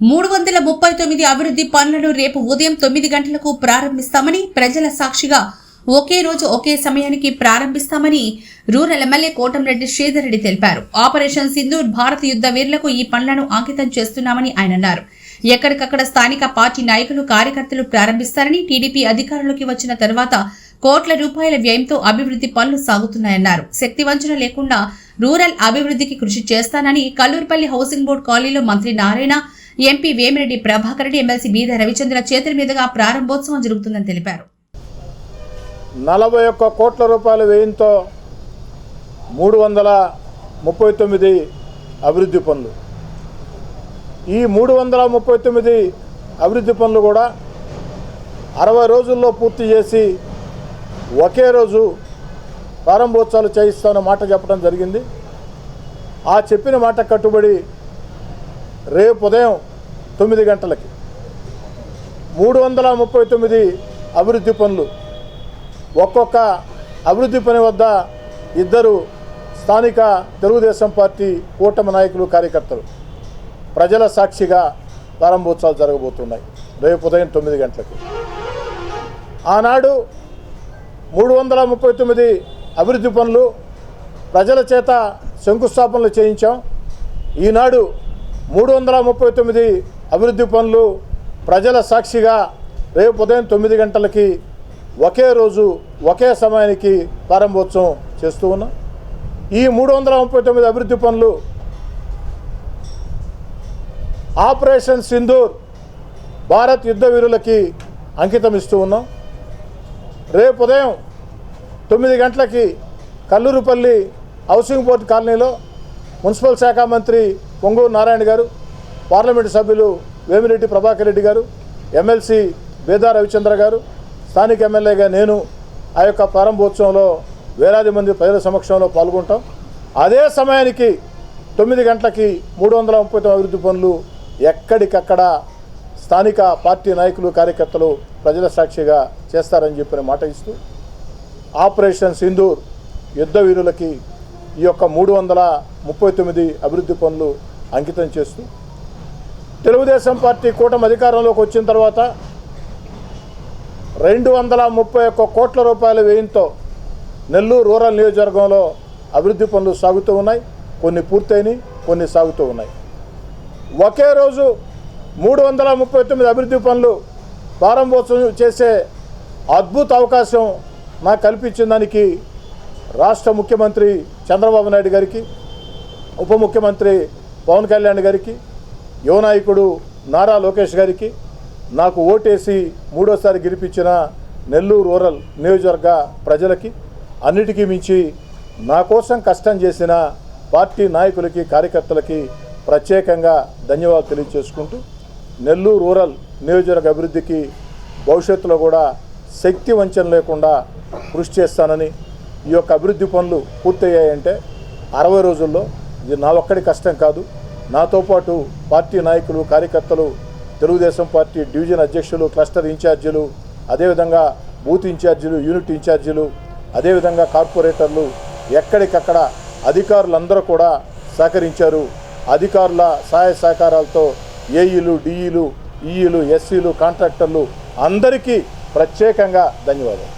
మూడు వందల ముప్పై తొమ్మిది అభివృద్ధి పనులను రేపు ఉదయం తొమ్మిది గంటలకు ప్రారంభిస్తామని ప్రజల సాక్షిగా ఒకే రోజు ఒకే సమయానికి ప్రారంభిస్తామని రూరల్ ఎమ్మెల్యే కోటంరెడ్డి శ్రీధర్ రెడ్డి తెలిపారు. ఆపరేషన్ సింధూర్ భారత యుద్ధ వీరులకు ఈ పనులను అంకితం చేస్తున్నామని ఆయన అన్నారు. ఎక్కడికక్కడ స్థానిక పార్టీ నాయకులు కార్యకర్తలు ప్రారంభిస్తారని టీడీపీ అధికారంలోకి వచ్చిన తర్వాత కోట్ల రూపాయల వ్యయంతో అభివృద్ధి పనులు సాగుతున్నాయన్నారు. శక్తి వంచన లేకుండా రూరల్ అభివృద్ధికి కృషి చేస్తానని కల్లూరుపల్లి హౌసింగ్ బోర్డు కాలనీలో మంత్రి నారాయణ ఎంపీ వేమిరెడ్డి ప్రభాకర్ రెడ్డి ఎమ్మెల్సీ బీద రవిచంద్ర చేతుల మీదుగా ప్రారంభోత్సవం జరుగుతుందని తెలిపారు. నలభై ఒక్క కోట్ల రూపాయల వ్యయంతో మూడు వందల ముప్పై తొమ్మిది అభివృద్ధి పనులు. ఈ మూడు వందల ముప్పై తొమ్మిది అభివృద్ధి పనులు కూడా అరవై రోజుల్లో పూర్తి చేసి ఒకే రోజు ప్రారంభోత్సవాలు చేయిస్తామన్న మాట చెప్పడం జరిగింది. ఆ చెప్పిన మాట కట్టుబడి రేపు ఉదయం తొమ్మిది గంటలకి. మూడు వందల ముప్పై తొమ్మిది అభివృద్ధి పనులు. ఒక్కొక్క అభివృద్ధి పని వద్ద ఇద్దరు స్థానిక తెలుగుదేశం పార్టీ కూటమి నాయకులు కార్యకర్తలు. ప్రజల సాక్షిగా ప్రారంభోత్సవాలు జరగబోతున్నాయి. రేపు ఉదయం తొమ్మిది గంటలకి. ఆనాడు మూడు వందల ముప్పై తొమ్మిది అభివృద్ధి పనులు ప్రజల చేత శంకుస్థాపనలు చేయించాం. ఈనాడు మూడు వందల ముప్పై తొమ్మిది అభివృద్ధి పనులు ప్రజల సాక్షిగా రేపు ఉదయం తొమ్మిది గంటలకి ఒకే రోజు ఒకే సమయానికి ప్రారంభోత్సవం చేస్తూ ఉన్నాం. ఈ మూడు వందల ముప్పై తొమ్మిది అభివృద్ధి పనులు ఆపరేషన్ సింధూర్ భారత్ యుద్ధ వీరులకి అంకితం ఇస్తూ ఉన్నాం. రేపు ఉదయం తొమ్మిది గంటలకి కల్లూరుపల్లి హౌసింగ్ బోర్డు కాలనీలో మున్సిపల్ శాఖ మంత్రి పొంగూరు నారాయణ గారు పార్లమెంటు సభ్యులు వేమిరెడ్డి ప్రభాకర్ రెడ్డి గారు ఎమ్మెల్సీ బేదా రవిచంద్ర గారు స్థానిక ఎమ్మెల్యేగా నేను ఆ యొక్క ప్రారంభోత్సవంలో వేలాది మంది ప్రజల సమక్షంలో పాల్గొంటాం. అదే సమయానికి తొమ్మిది గంటలకి మూడు వందల ముప్పై తొమ్మిది అభివృద్ధి పనులు ఎక్కడికక్కడ స్థానిక పార్టీ నాయకులు కార్యకర్తలు ప్రజల సాక్షిగా చేస్తారని చెప్పిన మాట ఇస్తూ ఆపరేషన్ సింధూర్ యుద్ధ వీరులకి ఈ యొక్క మూడు వందల ముప్పై తొమ్మిది అభివృద్ధి పనులు అంకితం చేస్తూ తెలుగుదేశం పార్టీ కూటమి అధికారంలోకి వచ్చిన తర్వాత రెండు వందల ముప్పై ఒక్క కోట్ల రూపాయల వ్యయంతో నెల్లూరు రూరల్ నియోజకవర్గంలో అభివృద్ధి పనులు సాగుతూ ఉన్నాయి. కొన్ని పూర్తయినాయి కొన్ని సాగుతూ ఉన్నాయి. ఒకే రోజు మూడు వందల ముప్పై తొమ్మిది అభివృద్ధి పనులు ప్రారంభోత్సవం చేసే అద్భుత అవకాశం నాకు కల్పించిన దానికి రాష్ట్ర ముఖ్యమంత్రి చంద్రబాబు నాయుడు గారికి ఉప ముఖ్యమంత్రి పవన్ కళ్యాణ్ గారికి యువనాయకుడు నారా లోకేష్ గారికి నాకు ఓటేసి మూడోసారి గెలిపించిన నెల్లూరు రూరల్ నియోజకవర్గ ప్రజలకి అన్నిటికీ మించి నా కోసం కష్టం చేసిన పార్టీ నాయకులకి కార్యకర్తలకి ప్రత్యేకంగా ధన్యవాదాలు తెలియజేసుకుంటూ నెల్లూరు రూరల్ నియోజకవర్గ అభివృద్ధికి భవిష్యత్తులో కూడా శక్తి వంచన లేకుండా కృషి చేస్తానని ఈ యొక్క అభివృద్ధి పనులు పూర్తయ్యాయంటే అరవై రోజుల్లో ఇది నా ఒక్కడి కష్టం కాదు. నాతో పాటు పార్టీ నాయకులు కార్యకర్తలు తెలుగుదేశం పార్టీ డివిజన్ అధ్యక్షులు క్లస్టర్ ఇన్ఛార్జీలు అదేవిధంగా బూత్ ఇన్ఛార్జీలు యూనిట్ ఇన్ఛార్జీలు అదేవిధంగా కార్పొరేటర్లు ఎక్కడికక్కడ అధికారులందరూ కూడా సహకరించారు. అధికారుల సహాయ సహకారాలతో ఏఈలు డిఈలు ఈఈలు ఎస్సీలు కాంట్రాక్టర్లు అందరికీ ప్రత్యేకంగా ధన్యవాదాలు.